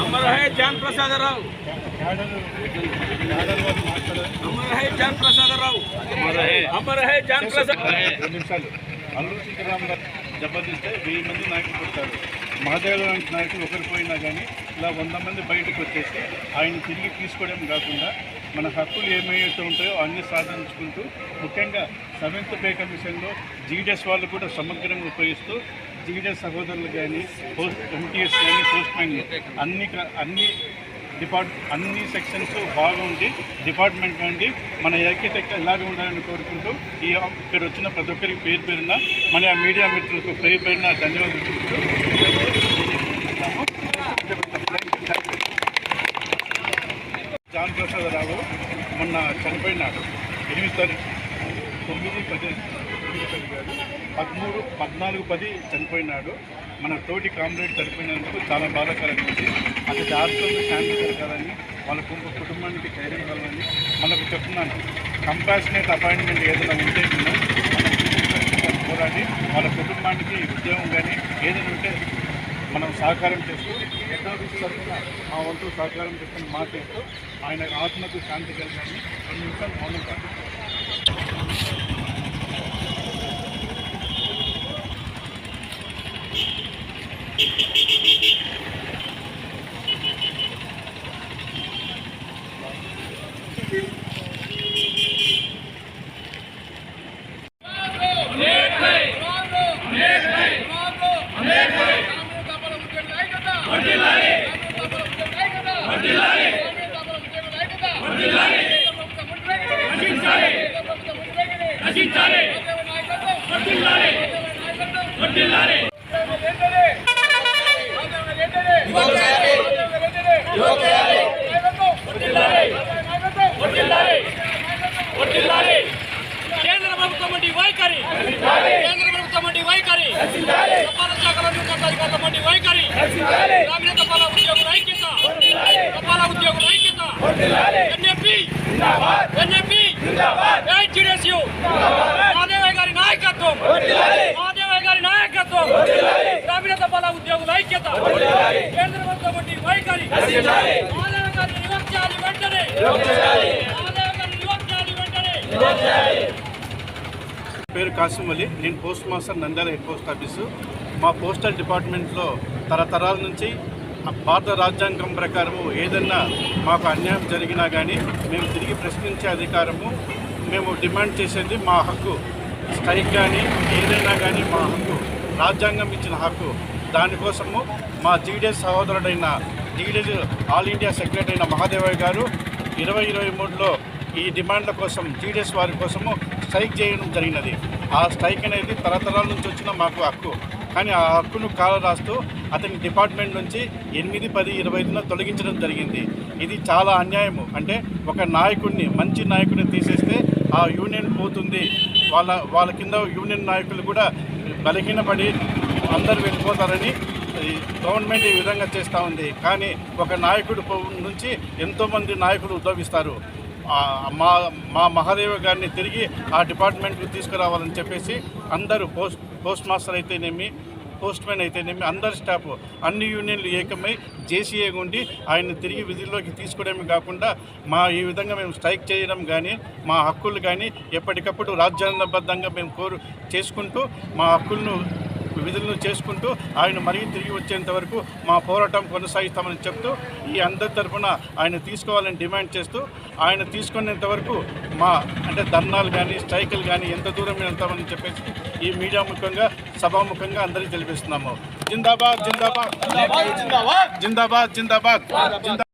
అమర్ హై జాన్ ప్రసాద్ రావు అమర్ హై జాన్ ప్రసాద్ రావు అమర్ హై జాన్ ప్రసాద్ రెండు నిమిషాలు. అల్లూరు సీతారామరావు దెబ్బతిస్తే వెయ్యి మంది నాయకులు పుట్టారు మహాదేవ్ లాంటి నాయకులు ఒకరు పోయినా కానీ ఇలా వంద మంది బయటకు వచ్చేసి ఆయన తిరిగి తీసుకోవడం కాకుండా మన హక్కులు ఏమైతే ఉంటాయో అన్ని సాధించుకుంటూ ముఖ్యంగా సెవెంత్ పే కమిషన్లో జీడిఎస్ వాళ్ళు కూడా సమగ్రంగా ఉపయోగిస్తూ జీడిఎస్ సహోదరులు కానీ పోస్ట్ ఎంటీఎస్ కానీ పోస్ట్ మ్యాన్లు అన్ని అన్ని డిపార్ట్ అన్ని సెక్షన్స్ బాగుండి డిపార్ట్మెంట్ నుండి మన ఏకైతే ఇలాగే ఉండాలని కోరుకుంటూ ఈ ఇక్కడ వచ్చిన ప్రతి ఒక్కరికి పేరు పేరున మన మీడియా మిత్రులకు పేరు పేరున ధన్యవాదాలు జాన్ ప్రసాద్ రావు మొన్న చనిపోయినాడు. ఎనిమిది తారీఖు. తొమ్మిది పది తొమ్మిది పదమూడు పద్నాలుగు పది చనిపోయినాడు. మన తోటి కామ్రేడ్ చనిపోయినందుకు చాలా బాధాకరంగా ఉంది. అది రాష్ట్రంలో శాంతి జరగాలని వాళ్ళ కు- కుటుంబానికి ధైర్యం కలగాలని మనకు చెప్తున్నాను. కంపాషనేట్ అపాయింట్మెంట్ ఏదైనా ఉంటే కూడా మనం పోరాడి వాళ్ళ కుటుంబానికి ఉద్యోగం కానీ ఏదైనా ఉంటే మనం సహకారం చేస్తూ ఎన్నో తరఫున మా వంతు సహకారం చేస్తున్న మాట ఆయన ఆత్మకు శాంతి కలగాలని కొన్ని నిమిషాలు మౌనం కాదు కేంద్ర ప్రభుత్వం వంటి వైఖరి. కేంద్ర ప్రభుత్వం వంటి వైఖరి. తపాలా శాఖలో ఉన్నతాధికారుల వంటి వైఖరి. గ్రామీణ తపాలా ఉద్యోగుల ఐక్యత. తపాలా ఉద్యోగుల ఐక్యత. ఎన్ఎపి ఎన్ఎపి మాదేవయ్య గారి నాయకత్వం. మాదేవయ్య గారి నాయకత్వం. గ్రామీణ తపాల ఉద్యోగుల ఐక్యత. కేంద్ర ప్రభుత్వం వైఖరి. వెంటనే. వెంటనే. పేరు కాసిం అలీ. నేను post master Nandyal head post office. మా పోస్టల్ డిపార్ట్మెంట్లో తరతరాల నుంచి ఆ భారత రాజ్యాంగం ప్రకారము ఏదన్నా మాకు అన్యాయం జరిగినా కానీ మేము తిరిగి ప్రశ్నించే అధికారము మేము డిమాండ్ చేసేది మా హక్కు. స్ట్రైక్ కానీ ఏదైనా కానీ మా హక్కు. రాజ్యాంగం ఇచ్చిన హక్కు. దానికోసము మా జీడీఎస్ సహోదరుడైన జీడీఎస్ ఆల్ ఇండియా సెక్రటరీ అయిన మహాదేవయ్య గారు ఇరవై ఇరవై మూడులో ఈ డిమాండ్ల కోసం జీడీఎస్ వారి కోసము స్ట్రైక్ చేయడం జరిగినది. ఆ స్ట్రైక్ అనేది తరతరాల నుంచి వచ్చిన మాకు హక్కు. కానీ ఆ హక్కును కాల రాస్తూ అతని డిపార్ట్మెంట్ నుంచి ఎనిమిది పది ఇరవై ఐదున తొలగించడం జరిగింది. ఇది చాలా అన్యాయము. అంటే ఒక నాయకుడిని మంచి నాయకుడిని తీసేస్తే ఆ యూనియన్ పోతుంది. వాళ్ళ వాళ్ళ కింద యూనియన్ నాయకులు కూడా బలహీనపడి అందరు వెళ్ళిపోతారని గవర్నమెంట్ ఈ విధంగా చేస్తూ ఉంది. కానీ ఒక నాయకుడు పో- నుంచి ఎంతోమంది నాయకులు ఉద్భవిస్తారు. మా మా మహాదేవ గారిని తిరిగి ఆ డిపార్ట్మెంట్కి తీసుకురావాలని చెప్పేసి అందరూ పోస్ట్ పోస్ట్ మాస్టర్ అయితేనేమి పోస్ట్మెన్ అయితే అయితేనేమి అందరి స్టాఫ్ అన్ని యూనియన్లు ఏకమై జేసీఏ ఉండి ఆయన తిరిగి విధుల్లోకి తీసుకోవడమే కాకుండా మా ఈ విధంగా మేము స్ట్రైక్ చేయడం కానీ మా హక్కులు కానీ ఎప్పటికప్పుడు రాజ్యాంగబద్ధంగా మేము కోరు చేసుకుంటూ మా హక్కులను విధులను చేసుకుంటూ ఆయన మరీ తిరిగి వచ్చేంత వరకు మా పోరాటం కొనసాగిస్తామని చెప్తూ ఈ అందరి తరఫున ఆయన తీసుకోవాలని డిమాండ్ చేస్తూ ఆయన తీసుకునేంత వరకు మా అంటే ధర్నాలు కానీ స్ట్రైకులు కానీ ఎంత దూరం వెళ్తామని చెప్పేసి ఈ మీడియా ముఖంగా సభాముఖంగా అందరికీ తెలిపిస్తున్నాము. జిందాబాద్. జిందాబాద్ జిందాబాద్. జిందాబాద్ జిందాబాద్.